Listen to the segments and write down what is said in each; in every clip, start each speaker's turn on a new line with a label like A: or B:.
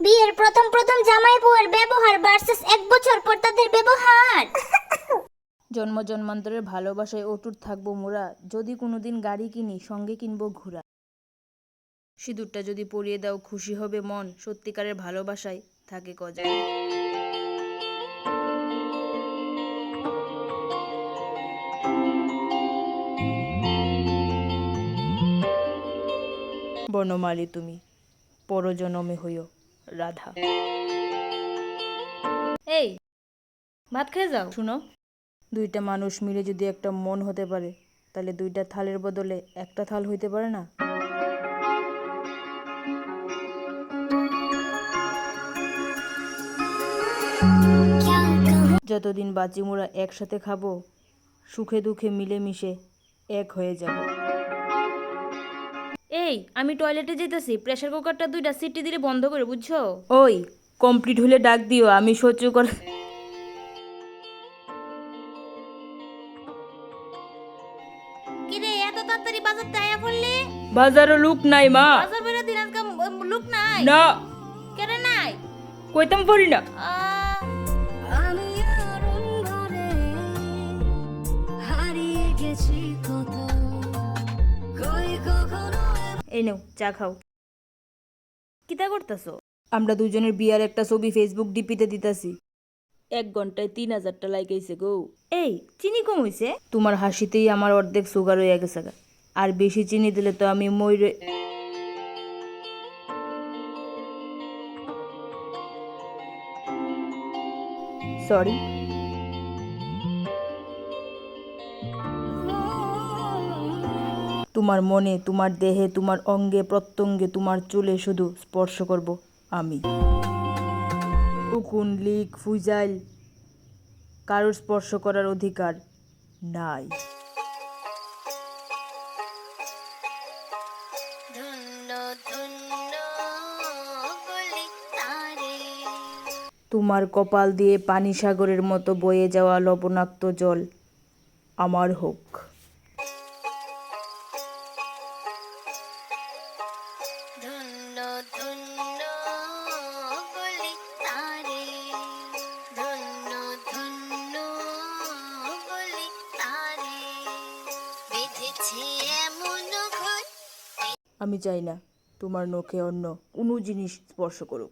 A: বিয়ের প্রথম প্রথম জামাই বউয়ের ব্যবহার ভার্সেস এক বছর পর তাদের ব্যবহার।
B: জন্ম জন্মান্তরের ভালোবাসায় অটুট থাকব মোরা, যদি কোনোদিন গাড়ি কিনি, সঙ্গে কিনবো ঘোড়া। সিঁদুরটা যদি পরিয়ে দাও, খুশি হবে মন, সত্যিকারের ভালোবাসায় থাকে কজন। বনমালী তুমি, পরজনমে হইও। রাধা। এই, ভাত খেয়ে যাও, শুনো। দুইটা মানুষ মিলে যদি একটা মন হতে পারে, তাহলে দুইটা থালের বদলে একটা থাল হইতে পারে না? যতদিন বাঁচি মোরা একসাথে খাব, সুখে দুঃখে মিলেমিশে এক হয়ে যাব। এই আমি টয়লেটে যেতেছি প্রেসার কুকারটা দুইটা সিটি দিলে বন্ধ করে বুঝছ? ওই কমপ্লিট হলে ডাক দিও আমি সহ্য করে
C: কিরে এত তাড়াতাড়ি বাজার আয়া পড়লি?
B: বাজারে লুক নাই মা।
C: বাজার বেরো দিন আজকে লুক নাই?
B: না।
C: কেন নাই?
B: কইতাম না।
D: আমি আরুণ ঘরে হারিয়ে গেছি কত। কই কখনো
B: এই নেও চা খাও। কিতা করতেছো? আমরা দুজনের বিয়ার একটা ছবি ফেসবুক ডিপিতে দিতাছি। এক ঘন্টায় তিন হাজারটা লাইক আইছে গো। এই চিনি কম হইছে? তোমার হাসিতেই আমার অর্ধেক সুগার হয়ে গেছে গা। আর বেশি চিনি দিলে তো আমি ময়ূরে সরি তোমার মনে তোমার দেহে তোমার অঙ্গে প্রত্যঙ্গে তোমার চুলে শুধু স্পর্শ করব আমি। উকুন লিক ফুজাইল কারোর স্পর্শ করার অধিকার নাই। তোমার কপাল দিয়ে পানি সাগরের মতো বয়ে যাওয়া লবণাক্ত জল আমার হোক। আমি চাই না তোমার নখে অন্য কোনো জিনিস স্পর্শ করুক।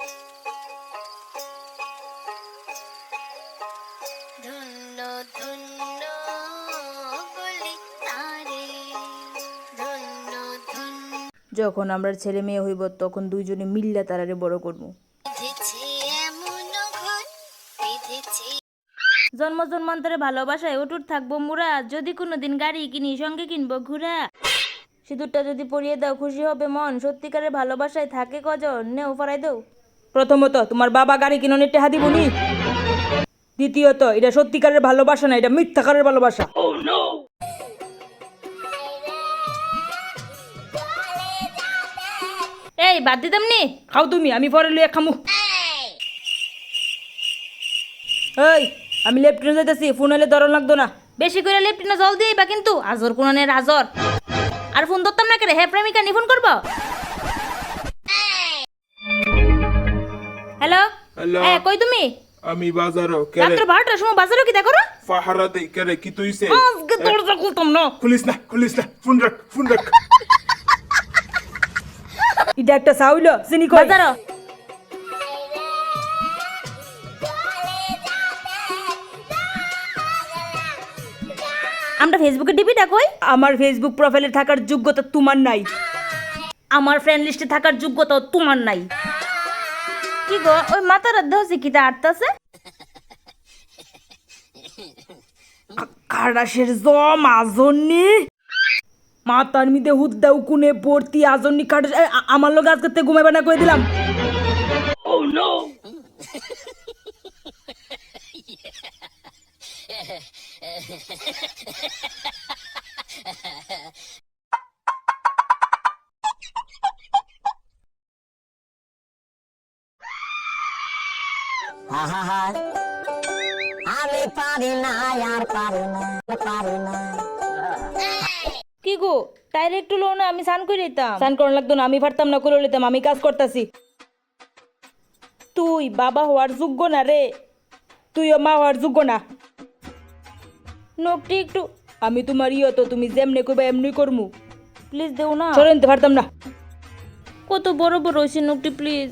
D: ধন্য ধন্য বলি তারে। ধন্য ধন্য।
B: যখন আমরা ছেলে মেয়ে হইব তখন দুইজনে মিল্লা তারারে বড় করব। জন্ম জন্মান্তরে ভালোবাসায় অটুট থাকব মুরা যদি কোনোদিন গাড়ি কিনি সঙ্গে কিনবো ঘুরা। সিঁদুরটা যদি পরিয়ে দাও খুশি হবে মন। সত্যিকারের ভালোবাসায় থাকে কজন? নেও ফরাই দাও। প্রথমত তোমার বাবা গাড়ি কিনে টেহা দিবনি দ্বিতীয়ত এটা সত্যিকারের ভালোবাসা না এটা মিথ্যাকারের ভালোবাসা। এই বাদ দিতাম নি? খাও তুমি আমি পরে লুয়ে খামু। এই আমি লেফটিনে যাইতেছি ফোন এলে দরন লাগতো না। বেশি করে লেফটিনে জল দিই বা কিন্তু আজর কোনানের আজর। আর ফোন ধরতাম না কেরে হ্যাঁ প্রেমিকা নি ফোন করব? হ্যালো?
E: হ্যালো।
B: হ্যাঁ কই তুমি?
E: আমি বাজারও। কেরে?
B: রাত্র বারোটার সময় বাজারও কি দেখো
E: পাহারা দেই কেরে কি তুইছে?
B: আজকে দরজা খুলতাম না।
E: খুলিস না খুলিস না ফোন রাখ ফোন রাখ।
B: এটা একটা সাউল চিনি কই? বাজারও। আমরা ফেসবুকে ডিপিটা কই? আমার ফেসবুক প্রোফাইলে থাকার যোগ্যতা তোমার নাই। আমার ফ্রেন্ড লিস্টে থাকার যোগ্যতা তোমার নাই। কি গো ওই মাতার অধ্যক্ষ কিটা আটতাছে? কারাসের জম আজন্নি মাতার মিদে হুদ্দা উকুনে ভর্তি আজন্নি আ- আমার লোক আজকে তে ঘুমাইবা না করে দিলাম?
F: আহা আমি পারি না আর পারি না পারি না।
B: কি গো তাইলে একটু লো না আমি স্নান করে দিতাম স্নান করার লাগতো না আমি পারতাম না করে লইতাম আমি কাজ করতেছি। তুই বাবা হওয়ার যোগ্য না রে। তুইও মা হওয়ার যোগ্য না। নকটি একটু আমি তোমার ইয়ে তো তুমি যেমনি কইবা এমনি করমু। প্লিজ দেও না। সরে নিতে পারতাম না। কত বড় বড় হয়েছে নকটি প্লিজ।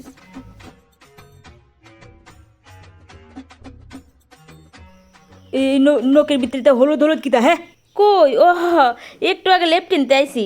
B: এই নখের ভিতরে হলুদ হলুদ কিতা হ্যাঁ কই ও একটু আগে লেফট কিনতে আইসি